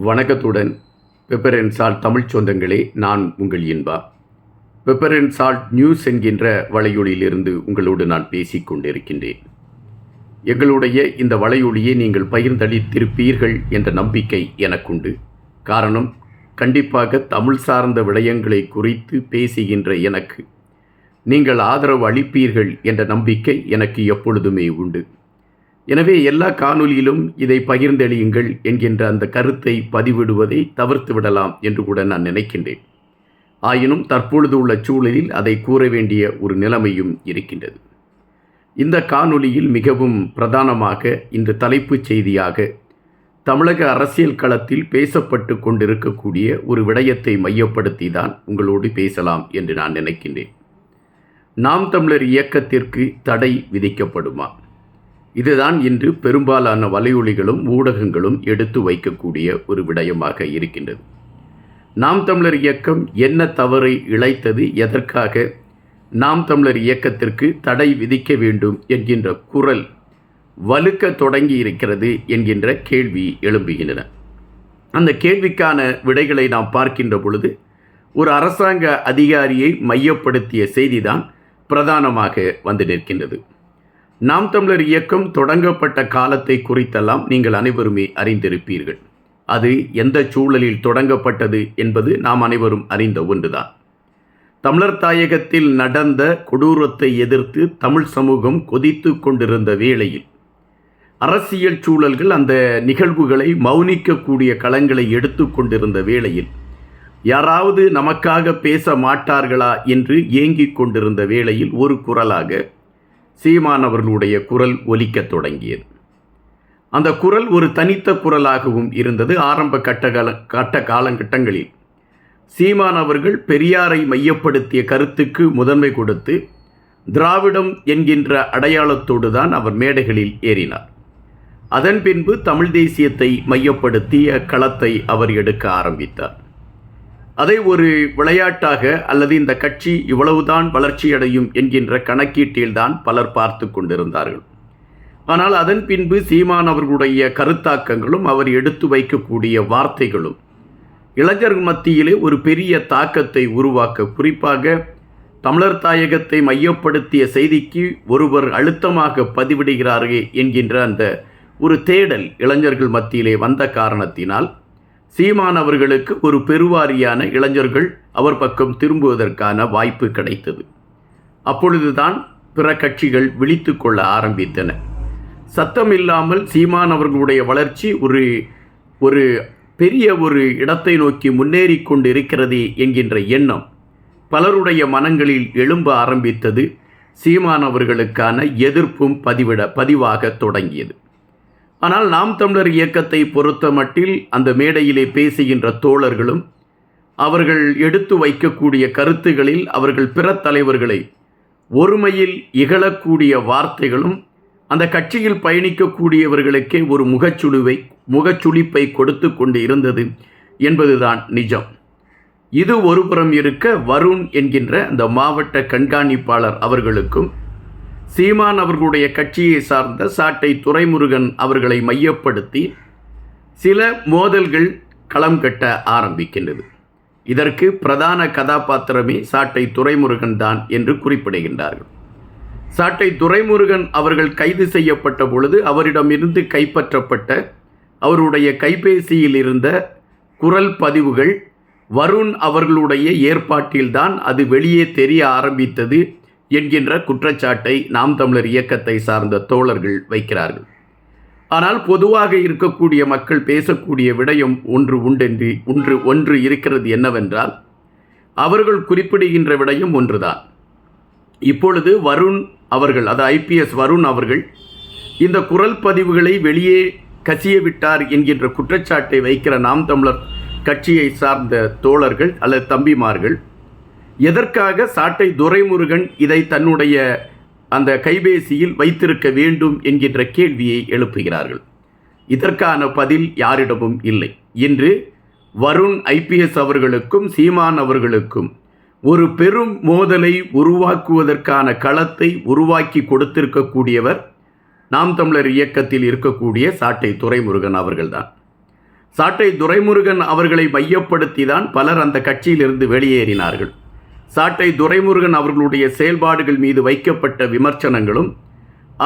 வணக்கத்துடன். Pepper and salt Tamil சொந்தங்களே நான் உங்கள் Inba. Pepper and salt news என்கின்ற வலையொலியிலிருந்து உங்களோடு நான் பேசிக் கொண்டிருக்கின்றேன். எங்களுடைய இந்த வலையொலியை நீங்கள் பகிர்ந்தளித்திருப்பீர்கள் என்ற நம்பிக்கை எனக்குண்டு. காரணம் கண்டிப்பாக தமிழ் சார்ந்த விடயங்களை குறித்து பேசுகின்ற எனக்கு. நீங்கள் ஆதரவு அளிப்பீர்கள் என்ற நம்பிக்கை எனக்கு எப்பொழுதுமே உண்டு. எனவே எல்லா காணொலியிலும் இதை பகிர்ந்தெளியுங்கள் என்கின்ற அந்த கருத்தை பதிவிடுவதை தவிர்த்து விடலாம் என்று கூட நான் நினைக்கின்றேன். ஆயினும் தற்பொழுது உள்ள சூழலில் அதை கூற வேண்டிய ஒரு நிலைமையும் இருக்கின்றது. இந்த காணொலியில் மிகவும் பிரதானமாக இன்று தலைப்புச் செய்தியாக தமிழக அரசியல் களத்தில் பேசப்பட்டு கொண்டிருக்கக்கூடிய ஒரு விடயத்தை மையப்படுத்தி தான் உங்களோடு பேசலாம் என்று நான் நினைக்கின்றேன். நாம் தமிழர் இயக்கத்திற்கு தடை விதிக்கப்படுமா? இதுதான் இன்று பெரும்பாலான வலையொலிகளும் ஊடகங்களும் எடுத்து வைக்கக்கூடிய ஒரு விடயமாக இருக்கின்றது. நாம் தமிழர் இயக்கம் என்ன தவறை இழைத்தது எதற்காக நாம் தமிழர் இயக்கத்திற்கு தடை விதிக்க வேண்டும் என்கின்ற குரல் வலுக்க தொடங்கி இருக்கிறது என்கின்ற கேள்வி எழும்புகின்றன. அந்த கேள்விக்கான விடைகளை நாம் பார்க்கின்ற பொழுது ஒரு அரசாங்க அதிகாரியை மையப்படுத்திய செய்திதான் பிரதானமாக வந்து நிற்கின்றது. நாம் தமிழர் இயக்கம் தொடங்கப்பட்ட காலத்தை குறித்தெல்லாம் நீங்கள் அனைவருமே அறிந்திருப்பீர்கள். அது எந்த சூழலில் தொடங்கப்பட்டது என்பது நாம் அனைவரும் அறிந்த ஒன்றுதான். தமிழர் தாயகத்தில் நடந்த கொடூரத்தை எதிர்த்து தமிழ் சமூகம் கொதித்து கொண்டிருந்த வேளையில் அரசியல் சூழல்கள் அந்த நிகழ்வுகளை மௌனிக்கக்கூடிய களங்களை எடுத்து கொண்டிருந்த வேளையில் யாராவது நமக்காக பேச மாட்டார்களா என்று ஏங்கிக் கொண்டிருந்த வேளையில் ஒரு குரலாக சீமான் அவர்களுடைய குரல் ஒலிக்கத் தொடங்கியது. அந்த குரல் ஒரு தனித்த குரலாகவும் இருந்தது ஆரம்ப கட்டகால கட்ட காலகட்டங்களில் சீமான் அவர்கள் பெரியாரை மையப்படுத்திய கருத்துக்கு முதன்மை கொடுத்து திராவிடம் என்கின்ற அடையாளத்தோடு தான் அவர் மேடைகளில் ஏறினார். அதன் பின்பு தமிழ் தேசியத்தை மையப்படுத்திய களத்தை அவர் எடுக்க ஆரம்பித்தார். அதை ஒரு விளையாட்டாக அல்லது இந்த கட்சி இவ்வளவுதான் வளர்ச்சியடையும் என்கின்ற கணக்கீட்டில்தான் பலர் பார்த்து கொண்டிருந்தார்கள். ஆனால் அதன் பின்பு சீமான் அவர்களுடைய கருத்தாக்கங்களும் அவர் எடுத்து வைக்கக்கூடிய வார்த்தைகளும் இளைஞர் மத்தியிலே ஒரு பெரிய தாக்கத்தை உருவாக்க குறிப்பாக தமிழர் தாயகத்தை மையப்படுத்திய செய்திக்கு ஒருவர் அழுத்தமாக பதிவிடுகிறார்கள் என்கின்ற அந்த ஒரு தேடல் இளைஞர்கள் மத்தியிலே வந்த காரணத்தினால் சீமான் அவர்களுக்கு ஒரு பெருவாரியான இளைஞர்கள் அவர் பக்கம் திரும்புவதற்கான வாய்ப்பு கிடைத்தது. அப்பொழுதுதான் பிற கட்சிகள் விழித்து கொள்ள ஆரம்பித்தன. சத்தம் இல்லாமல் சீமான் அவர்களுடைய வளர்ச்சி ஒரு ஒரு பெரிய ஒரு இடத்தை நோக்கி முன்னேறி கொண்டு இருக்கிறது என்கின்ற எண்ணம் பலருடைய மனங்களில் எழும்ப ஆரம்பித்தது சீமான் அவர்களுக்கான எதிர்ப்பும் பதிவிட பதிவாக தொடங்கியது. ஆனால் நாம் தமிழர் இயக்கத்தை பொறுத்த மட்டில் அந்த மேடையிலே பேசுகின்ற தோழர்களும் அவர்கள் எடுத்து வைக்கக்கூடிய கருத்துகளில் அவர்கள் பிற தலைவர்களை ஒருமையில் இகழக்கூடிய வார்த்தைகளும் அந்த கட்சியில் பயணிக்கக்கூடியவர்களுக்கே ஒரு முகச்சுழுவை முகச்சுளிப்பை கொடுத்து கொண்டு இருந்தது என்பதுதான் நிஜம். இது ஒருபுறம் இருக்க வருண் என்கின்ற அந்த மாவட்ட கண்காணிப்பாளர் அவர்களுக்கும் சீமான் அவர்களுடைய கட்சியை சார்ந்த சாட்டை துரைமுருகன் அவர்களை மையப்படுத்தி சில மோதல்கள் களம் கட்ட ஆரம்பிக்கின்றது. இதற்கு பிரதான கதாபாத்திரமே சாட்டை துரைமுருகன் தான் என்று குறிப்பிடுகின்றார்கள். சாட்டை துரைமுருகன் அவர்கள் கைது செய்யப்பட்ட பொழுது அவரிடமிருந்து கைப்பற்றப்பட்ட அவருடைய கைபேசியில் இருந்த குரல் பதிவுகள் வருண் அவர்களுடைய ஏற்பாட்டில்தான் அது வெளியே தெரிய ஆரம்பித்தது என்கின்ற குற்றச்சாட்டை நாம் தமிழர் இயக்கத்தை சார்ந்த தோழர்கள் வைக்கிறார்கள். ஆனால் பொதுவாக இருக்கக்கூடிய மக்கள் பேசக்கூடிய விடயம் ஒன்று உண்டென்று ஒன்று ஒன்று இருக்கிறது என்னவென்றால் அவர்கள் குறிப்பிடுகின்ற விடயம் ஒன்றுதான். இப்பொழுது வருண் அவர்கள் அது ஐபிஎஸ் வருண் அவர்கள் இந்த குரல் பதிவுகளை வெளியே கசிய விட்டார் என்கின்ற குற்றச்சாட்டை வைக்கிற நாம் தமிழர் கட்சியை சார்ந்த தோழர்கள் அல்லது தம்பிமார்கள் எதற்காக சாட்டை துரைமுருகன் இதை தன்னுடைய அந்த கைபேசியில் வைத்திருக்க வேண்டும் என்கின்ற கேள்வியை எழுப்புகிறார்கள். இதற்கான பதில் யாரிடமும் இல்லை. இன்று வருண் ஐபிஎஸ் அவர்களுக்கும் சீமான் அவர்களுக்கும் ஒரு பெரும் மோதலை உருவாக்குவதற்கான களத்தை உருவாக்கி கொடுத்திருக்கக்கூடியவர் நாம் தமிழர் இயக்கத்தில் இருக்கக்கூடிய சாட்டை துரைமுருகன் அவர்கள்தான். சாட்டை துரைமுருகன் அவர்களை மையப்படுத்தி தான் பலர் அந்த கட்சியிலிருந்து வெளியேறினார்கள். சாட்டை துரைமுருகன் அவர்களுடைய செயல்பாடுகள் மீது வைக்கப்பட்ட விமர்சனங்களும்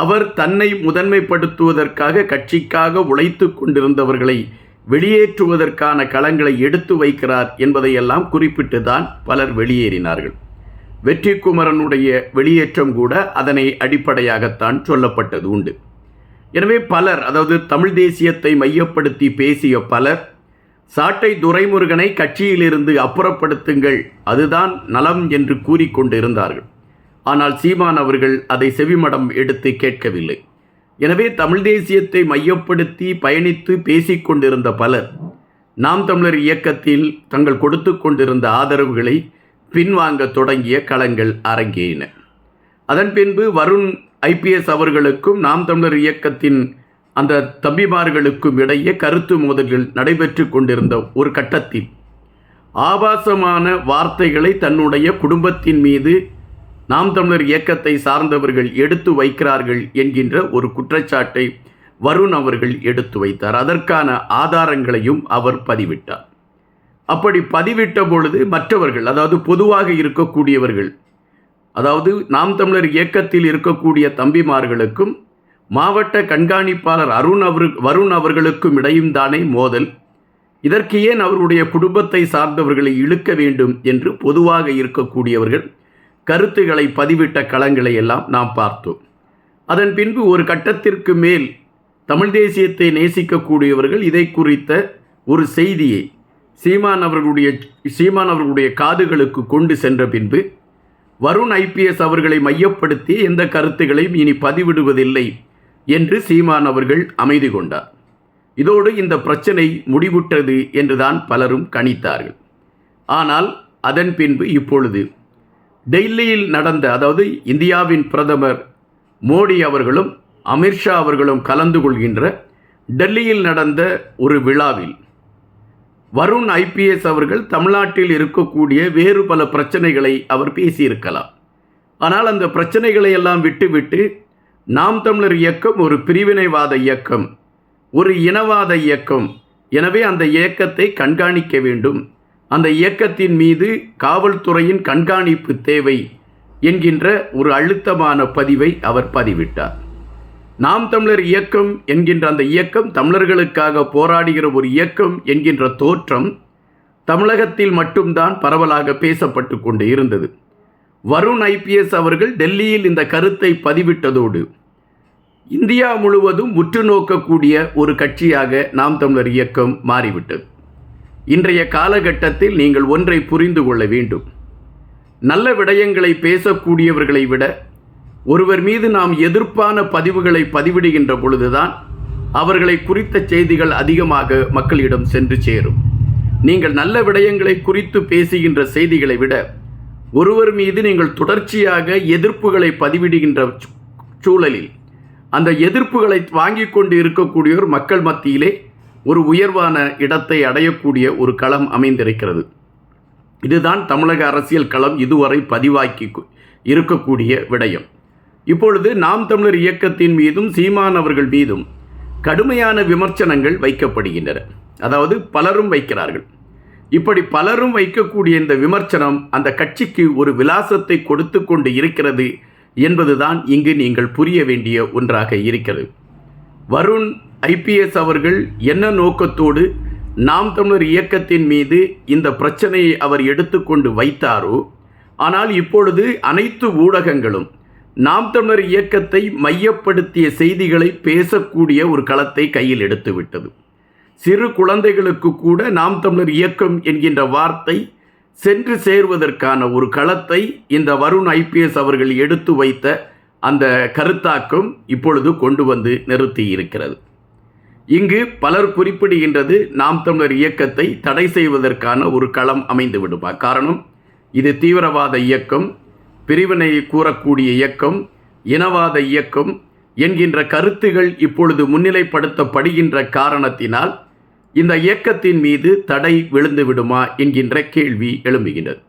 அவர் தன்னை முதன்மைப்படுத்துவதற்காக கட்சிக்காக உழைத்து கொண்டிருந்தவர்களை வெளியேற்றுவதற்கான களங்களை எடுத்து வைக்கிறார் என்பதையெல்லாம் குறிப்பிட்டு தான் பலர் வெளியேறினார்கள். வெற்றி குமரனுடைய வெளியேற்றம் கூட அதனை அடிப்படையாகத்தான் சொல்லப்பட்டது உண்டு. எனவே பலர் அதாவது தமிழ் தேசியத்தை மையப்படுத்தி பேசிய பலர் சாட்டை துரைமுருகனை கட்சியிலிருந்து அப்புறப்படுத்துங்கள். அதுதான் நலம் என்று கூறிக்கொண்டிருந்தார்கள். ஆனால் சீமான் அவர்கள் அதை செவிமடம் எடுத்து கேட்கவில்லை. எனவே தமிழ் தேசியத்தை மையப்படுத்தி பயணித்து பேசிக்கொண்டிருந்த பலர் நாம் தமிழர் இயக்கத்தில் தங்கள் கொடுத்து கொண்டிருந்த ஆதரவுகளை பின்வாங்க தொடங்கிய களங்கள் அரங்கேறின. அதன் பின்பு வருண் ஐபிஎஸ் அவர்களுக்கும் நாம் தமிழர் இயக்கத்தின் அந்த தம்பிமார்களுக்கும் இடையே கருத்து மோதல்கள் நடைபெற்று கொண்டிருந்த ஒரு கட்டத்தில் ஆபாசமான வார்த்தைகளை தன்னுடைய குடும்பத்தின் மீது நாம் தமிழர் இயக்கத்தை சார்ந்தவர்கள் எடுத்து வைக்கிறார்கள் என்கின்ற ஒரு குற்றச்சாட்டை வருண் அவர்கள் எடுத்து வைத்தார். அதற்கான ஆதாரங்களையும் அவர் பதிவிட்டார். அப்படி பதிவிட்ட பொழுது மற்றவர்கள் அதாவது பொதுவாக இருக்கக்கூடியவர்கள் அதாவது நாம் தமிழர் இயக்கத்தில் இருக்கக்கூடிய தம்பிமார்களுக்கும் மாவட்ட கண்காணிப்பாளர் அருண் அவர் வருண் அவர்களுக்கும் இடையும் தானே மோதல். இதற்கு ஏன் அவருடைய குடும்பத்தை சார்ந்தவர்களை இழுக்க வேண்டும் என்று பொதுவாக இருக்கக்கூடியவர்கள் கருத்துக்களை பதிவிட்ட களங்களை எல்லாம் நாம் பார்த்தோம். அதன் பின்பு ஒரு கட்டத்திற்கு மேல் தமிழ் தேசியத்தை நேசிக்கக்கூடியவர்கள் இதை குறித்த ஒரு செய்தியை சீமான் அவர்களுடைய சீமான் அவர்களுடைய காதுகளுக்கு கொண்டு சென்ற பின்பு வருண் ஐபிஎஸ் அவர்களை மையப்படுத்தி எந்த கருத்துக்களையும் இனி பதிவிடுவதில்லை என்று சீமான் அவர்கள் அமைதி கொண்டார். இதோடு இந்த பிரச்சனை முடிவுற்றது என்றுதான் பலரும் கணித்தார்கள். ஆனால் அதன் பின்பு இப்பொழுது டெல்லியில் நடந்த அதாவது இந்தியாவின் பிரதமர் மோடி அவர்களும் அமித்ஷா அவர்களும் கலந்து கொள்கின்ற டெல்லியில் நடந்த ஒரு விழாவில் வருண் ஐபிஎஸ் அவர்கள் தமிழ்நாட்டில் இருக்கக்கூடிய வேறு பல பிரச்சனைகளை அவர் பேசியிருக்கலாம். ஆனால் அந்த பிரச்சனைகளை எல்லாம் விட்டுவிட்டு நாம் தமிழர் இயக்கம் ஒரு பிரிவினைவாத இயக்கம் ஒரு இனவாத இயக்கம். எனவே அந்த இயக்கத்தை கண்காணிக்க வேண்டும். அந்த இயக்கத்தின் மீது காவல்துறையின் கண்காணிப்பு தேவை என்கின்ற ஒரு அழுத்தமான பதிவை அவர் பதிவிட்டார். நாம் தமிழர் இயக்கம் என்கின்ற அந்த இயக்கம் தமிழர்களுக்காக போராடுகிற ஒரு இயக்கம் என்கின்ற தோற்றம் தமிழகத்தில் மட்டும்தான் பரவலாக பேசப்பட்டு கொண்டு இருந்தது. வருண் ஐபிஎஸ் அவர்கள் டெல்லியில் இந்த கருத்தை பதிவிட்டதோடு இந்தியா முழுவதும் உற்று நோக்கக்கூடிய ஒரு கட்சியாக நாம் தமிழர் இயக்கம் மாறிவிட்டது. இன்றைய காலகட்டத்தில் நீங்கள் ஒன்றை புரிந்து கொள்ள வேண்டும். நல்ல விடயங்களை பேசக்கூடியவர்களை விட ஒருவர் மீது நாம் எதிர்ப்பான பதிவுகளை பதிவிடுகின்ற பொழுதுதான் அவர்களை குறித்த செய்திகள் அதிகமாக மக்களிடம் சென்று சேரும். நீங்கள் நல்ல விடயங்களை குறித்து பேசுகின்ற செய்திகளை விட ஒருவர் மீது நீங்கள் தொடர்ச்சியாக எதிர்ப்புகளை பதிவிடுகின்ற சூழலில் அந்த எதிர்ப்புகளை வாங்கி கொண்டு இருக்கக்கூடியோர் மக்கள் மத்தியிலே ஒரு உயர்வான இடத்தை அடையக்கூடிய ஒரு களம் அமைந்திருக்கிறது. இதுதான் தமிழக அரசியல் களம் இதுவரை பதிவாக்கி இருக்கக்கூடிய விடயம். இப்பொழுது நாம் தமிழர் இயக்கத்தின் மீதும் சீமான் அவர்கள் மீதும் கடுமையான விமர்சனங்கள் வைக்கப்படுகின்றன. அதாவது பலரும் வைக்கிறார்கள். இப்படி பலரும் வைக்கக்கூடிய இந்த விமர்சனம் அந்த கட்சிக்கு ஒரு விலாசத்தை கொடுத்து கொண்டு இருக்கிறது என்பதுதான் இங்கு நீங்கள் புரிய வேண்டிய ஒன்றாக இருக்கிறது. வருண் ஐபிஎஸ் அவர்கள் என்ன நோக்கத்தோடு நாம் தமிழர் இயக்கத்தின் மீது இந்த பிரச்சனையை அவர் எடுத்துக்கொண்டு வைத்தாரோ ஆனால் இப்பொழுது அனைத்து ஊடகங்களும் நாம் தமிழர் இயக்கத்தை மையப்படுத்திய செய்திகளை பேசக்கூடிய ஒரு களத்தை கையில் எடுத்துவிட்டது. சிறு குழந்தைகளுக்கு கூட நாம் தமிழர் இயக்கம் என்கின்ற வார்த்தை சென்று சேர்வதற்கான ஒரு களத்தை இந்த வருண் ஐபிஎஸ் அவர்கள் எடுத்து வைத்த அந்த கருத்தாக்கம் இப்பொழுது கொண்டு வந்து நிறுத்தி இருக்கிறது. இங்கு பலர் குறிப்பிடுகின்றது நாம் தமிழர் இயக்கத்தை தடை செய்வதற்கான ஒரு களம் அமைந்து விடுமா. காரணம் இது தீவிரவாத இயக்கம் பிரிவினை கூறக்கூடிய இயக்கம் இனவாத இயக்கம் என்கின்ற கருத்துகள் இப்பொழுது முன்னிலைப்படுத்தப்படுகின்ற காரணத்தினால் இந்த இயக்கத்தின் மீது தடை விழுந்து விடுமா என்கின்ற கேள்வி எழும்புகின்றது.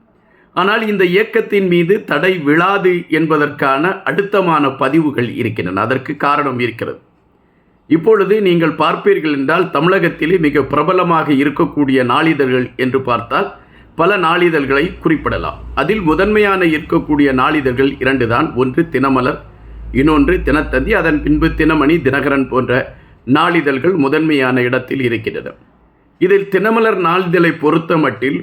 ஆனால் இந்த இயக்கத்தின் மீது தடை விழாது என்பதற்கான அழுத்தமான பதிவுகள் இருக்கின்றன. அதற்கு காரணம் இருக்கிறது. இப்பொழுது நீங்கள் பார்ப்பீர்கள் என்றால் தமிழகத்திலே மிக பிரபலமாக இருக்கக்கூடிய நாளிதழ்கள் என்று பார்த்தால் பல நாளிதழ்களை குறிப்பிடலாம். அதில் முதன்மையான இருக்கக்கூடிய நாளிதழ்கள் இரண்டு தான் ஒன்று தினமலர் இன்னொன்று தினத்தந்தி அதன் பின்பு தினமணி தினகரன் போன்ற நாளிதழ்கள் முதன்மையான இடத்தில் இருக்கின்றன. இதில் தினமலர் நாளிதழை பொறுத்த மட்டில்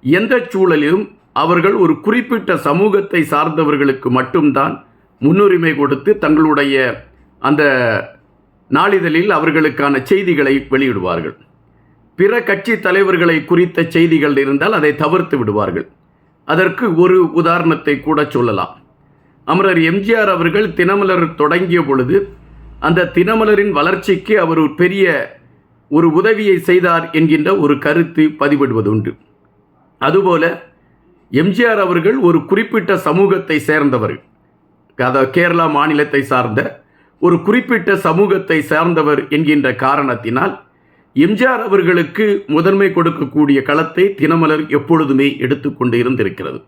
எந்த சூழலிலும் அவர்கள் ஒரு குறிப்பிட்ட சமூகத்தை சார்ந்தவர்களுக்கு மட்டும்தான் முன்னுரிமை கொடுத்து தங்களுடைய அந்த நாளிதழில் அவர்களுக்கான செய்திகளை வெளியிடுவார்கள். பிற கட்சி தலைவர்களை குறித்த செய்திகள் இருந்தால் அதை தவிர்த்து விடுவார்கள். அதற்கு ஒரு உதாரணத்தை கூட சொல்லலாம். அமரர் எம்ஜிஆர் அவர்கள் தினமலர் தொடங்கிய பொழுது அந்த தினமலரின் வளர்ச்சிக்கு அவர் ஒரு பெரிய ஒரு உதவியை செய்தார் என்கின்ற ஒரு கருத்து பதிவிடுவதுண்டு. அதுபோல எம்ஜிஆர் அவர்கள் ஒரு குறிப்பிட்ட சமூகத்தை சேர்ந்தவர். அதாவது கேரளா மாநிலத்தை சார்ந்த ஒரு குறிப்பிட்ட சமூகத்தை சார்ந்தவர் என்கின்ற காரணத்தினால் எம்ஜிஆர் அவர்களுக்கு முதன்மை கொடுக்கக்கூடிய களத்தை தினமலர் எப்பொழுதுமே எடுத்துக்கொண்டு இருந்திருக்கிறது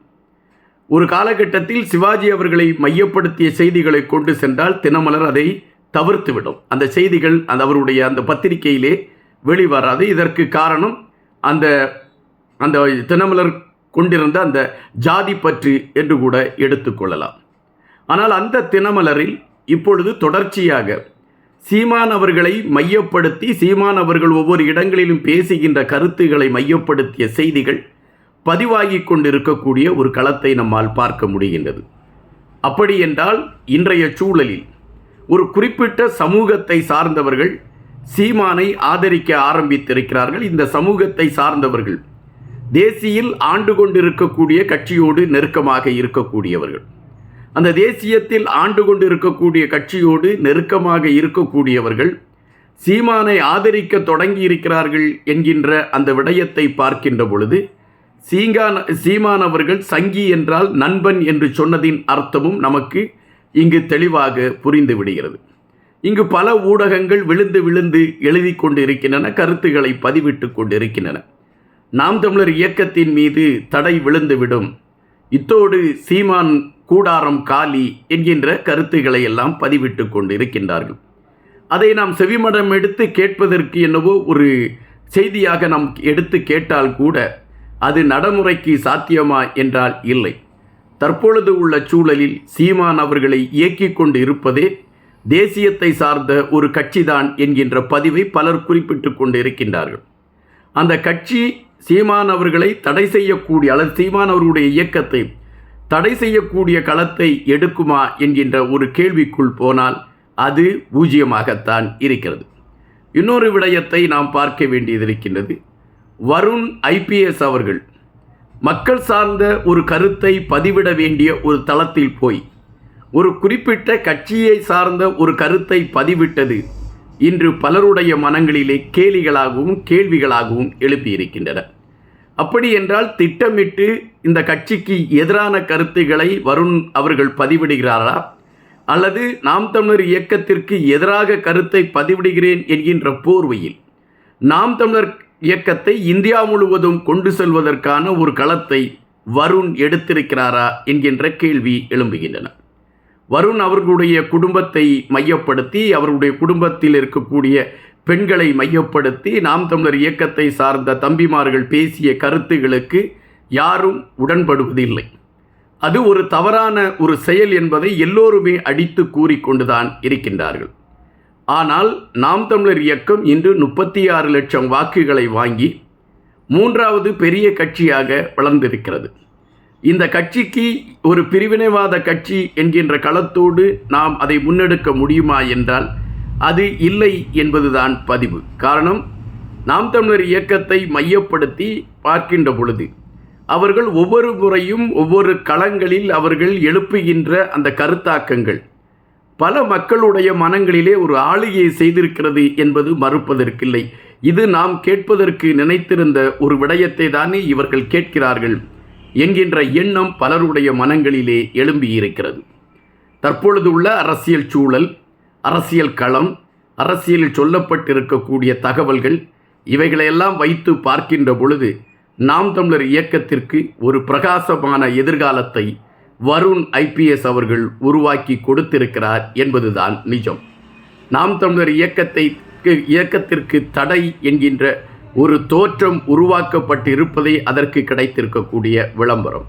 ஒரு காலகட்டத்தில் சிவாஜி அவர்களை மையப்படுத்திய செய்திகளை கொண்டு சென்றால் தினமலர் அதை தவிர்த்துவிடும். அந்த செய்திகள் அந்த அவருடைய அந்த பத்திரிகையிலே வெளிவராது. இதற்கு காரணம் அந்த அந்த தினமலர் கொண்டிருந்த அந்த ஜாதி பற்று என்று கூட எடுத்துக்கொள்ளலாம் ஆனால் அந்த தினமலரில் இப்பொழுது தொடர்ச்சியாக சீமான் அவர்களை மையப்படுத்தி சீமான் அவர்கள் ஒவ்வொரு இடங்களிலும் பேசுகின்ற கருத்துக்களை மையப்படுத்திய செய்திகள் பதிவாகி கொண்டிருக்கக்கூடிய ஒரு களத்தை நம்மால் பார்க்க முடிகின்றது. அப்படி என்றால் இன்றைய சூழலில் ஒரு குறிப்பிட்ட சமூகத்தை சார்ந்தவர்கள் சீமானை ஆதரிக்க ஆரம்பித்திருக்கிறார்கள். இந்த சமூகத்தை சார்ந்தவர்கள் தேசியில் ஆண்டு கொண்டிருக்கக்கூடிய கட்சியோடு நெருக்கமாக இருக்கக்கூடியவர்கள். அந்த தேசியத்தில் ஆண்டு கொண்டு இருக்கக்கூடிய கட்சியோடு நெருக்கமாக இருக்கக்கூடியவர்கள் சீமானை ஆதரிக்க தொடங்கி இருக்கிறார்கள் என்கின்ற அந்த விடயத்தை பார்க்கின்ற பொழுது சீங்கான் சீமான் அவர்கள் சங்கி என்றால் நண்பன் என்று சொன்னதின் அர்த்தமும் நமக்கு இங்கு தெளிவாக புரிந்து விடுகிறது. இங்கு பல ஊடகங்கள் விழுந்து விழுந்து எழுதி கொண்டிருக்கின்றன கருத்துக்களை பதிவிட்டு கொண்டு இருக்கின்றன நாம் தமிழர் இயக்கத்தின் மீது தடை விழுந்துவிடும் இத்தோடு சீமான் கூடாரம் காலி என்கின்ற கருத்துக்களை எல்லாம் பதிவிட்டு கொண்டிருக்கின்றார்கள். அதை நாம் செவிமடம் எடுத்து கேட்பதற்கு என்னவோ ஒரு செய்தியாக நாம் எடுத்து கேட்டால் கூட அது நடைமுறைக்கு சாத்தியமா என்றால் இல்லை. தற்பொழுது உள்ள சூழலில் சீமான் அவர்களை இயக்கிக் கொண்டு இருப்பதே தேசியத்தை சார்ந்த ஒரு கட்சிதான் என்கின்ற பதிவை பலர் குறிப்பிட்டு கொண்டு இருக்கின்றார்கள் அந்த கட்சி சீமான் அவர்களை தடை செய்யக்கூடிய அல்லது சீமான் அவர்களுடைய இயக்கத்தை தடை செய்யக்கூடிய களத்தை எடுக்குமா என்கின்ற ஒரு கேள்விக்குள் போனால் அது பூஜ்ஜியமாகத்தான் இருக்கிறது. இன்னொரு விடயத்தை நாம் பார்க்க வேண்டியது இருக்கின்றது வருண் ஐபிஎஸ் அவர்கள் மக்கள் சார்ந்த ஒரு கருத்தை பதிவிட வேண்டிய ஒரு தளத்தில் போய் ஒரு குறிப்பிட்ட கட்சியை சார்ந்த ஒரு கருத்தை பதிவிட்டது இன்று பலருடைய மனங்களிலே கேலிகளாகவும் கேள்விகளாகவும் எழுப்பியிருக்கின்றன. அப்படி என்றால் திட்டமிட்டு இந்த கட்சிக்கு எதிரான கருத்துக்களை வருண் அவர்கள் பதிவிடுகிறாரா? அல்லது நாம் தமிழர் இயக்கத்திற்கு எதிராக கருத்தை பதிவிடுகிறேன் என்கின்ற போர்வையில் நாம் தமிழர் இயக்கத்தை இந்தியா முழுவதும் கொண்டு செல்வதற்கான ஒரு களத்தை வருண் எடுத்திருக்கிறாரா என்கின்ற கேள்வி எழும்புகின்றன. வருண் அவர்களுடைய குடும்பத்தை மையப்படுத்தி அவருடைய குடும்பத்தில் இருக்கக்கூடிய பெண்களை மையப்படுத்தி நாம் தமிழர் இயக்கத்தை சார்ந்த தம்பிமார்கள் பேசிய கருத்துகளுக்கு யாரும் உடன்படுவதில்லை. அது ஒரு தவறான ஒரு செயல் என்பதை எல்லோருமே அடித்து கூறிக்கொண்டுதான் இருக்கின்றார்கள். ஆனால் நாம் தமிழர் இயக்கம் இன்று முப்பத்தி ஆறு லட்சம் வாக்குகளை வாங்கி மூன்றாவது பெரிய கட்சியாக வளர்ந்திருக்கிறது. இந்த கட்சிக்கு ஒரு பிரிவினைவாத கட்சி என்கின்ற களத்தோடு நாம் அதை முன்னெடுக்க முடியுமா என்றால் அது இல்லை என்பதுதான் பதிவு. காரணம் நாம் தமிழர் இயக்கத்தை மையப்படுத்தி பார்க்கின்ற பொழுது அவர்கள் ஒவ்வொரு முறையும் ஒவ்வொரு களங்களில் அவர்கள் எழுப்புகின்ற அந்த கருத்தாக்கங்கள். பல மக்களுடைய மனங்களிலே ஒரு ஆளுகையை செய்திருக்கிறது என்பது மறுப்பதற்கில்லை. இது நாம் கேட்பதற்கு நினைத்திருந்த ஒரு விடயத்தை தானே இவர்கள் கேட்கிறார்கள் என்கின்ற எண்ணம் பலருடைய மனங்களிலே எழும்பியிருக்கிறது. தற்பொழுது உள்ள அரசியல் சூழல் அரசியல் களம் அரசியலில் சொல்லப்பட்டிருக்கக்கூடிய தகவல்கள் இவைகளையெல்லாம் வைத்து பார்க்கின்ற பொழுது நாம் தமிழர் இயக்கத்திற்கு ஒரு பிரகாசமான எதிர்காலத்தை வருண் ஐபிஎஸ் அவர்கள் உருவாக்கி கொடுத்திருக்கிறார் என்பதுதான் நிஜம். நாம் தமிழர் இயக்கத்தை இயக்கத்திற்கு தடை என்கின்ற ஒரு தோற்றம் உருவாக்கப்பட்டு இருப்பதே அதற்கு கிடைத்திருக்கக்கூடிய விளம்பரம்.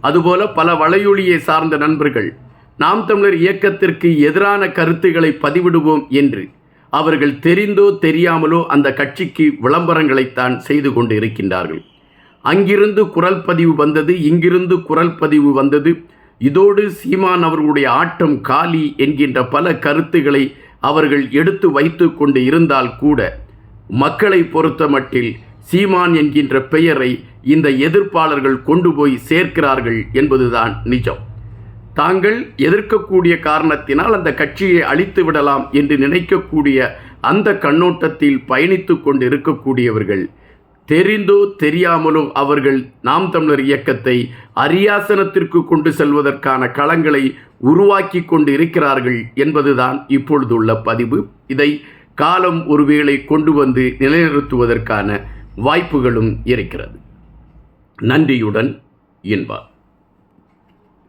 அதுபோல பல வலையொலியை சார்ந்த நண்பர்கள் நாம் தமிழர் இயக்கத்திற்கு எதிரான கருத்துக்களை பதிவிடுவோம் என்று அவர்கள் தெரிந்தோ தெரியாமலோ அந்த கட்சிக்கு விளம்பரங்களைத்தான் செய்து கொண்டு இருக்கின்றார்கள் அங்கிருந்து குரல் பதிவு வந்தது இங்கிருந்து குரல் பதிவு வந்தது. இதோடு சீமான் அவர்களுடைய ஆட்டம் காலி என்கின்ற பல கருத்துக்களை அவர்கள் எடுத்து வைத்து கொண்டு இருந்தால் கூட மக்களை பொறுத்தமட்டில் சீமான் என்கின்ற பெயரை இந்த எதிர்ப்பாளர்கள் கொண்டு போய் சேர்க்கிறார்கள் என்பதுதான் நிஜம். தாங்கள் எதிர்க்கக்கூடிய காரணத்தினால் அந்த கட்சியை அழித்து விடலாம் என்று நினைக்கக்கூடிய அந்த கண்ணோட்டத்தில் பயணித்து கொண்டு இருக்கக்கூடியவர்கள் தெரிந்தோ தெரியாமலோ அவர்கள் நாம் தமிழர் இயக்கத்தை அரியாசனத்திற்கு கொண்டு செல்வதற்கான களங்களை உருவாக்கி கொண்டு இருக்கிறார்கள் என்பதுதான் இப்பொழுது உள்ள பதிவு. இதை காலம் ஒருவேளை கொண்டு வந்து நிலைநிறுத்துவதற்கான வாய்ப்புகளும் இருக்கிறது. நன்றியுடன் இன்பா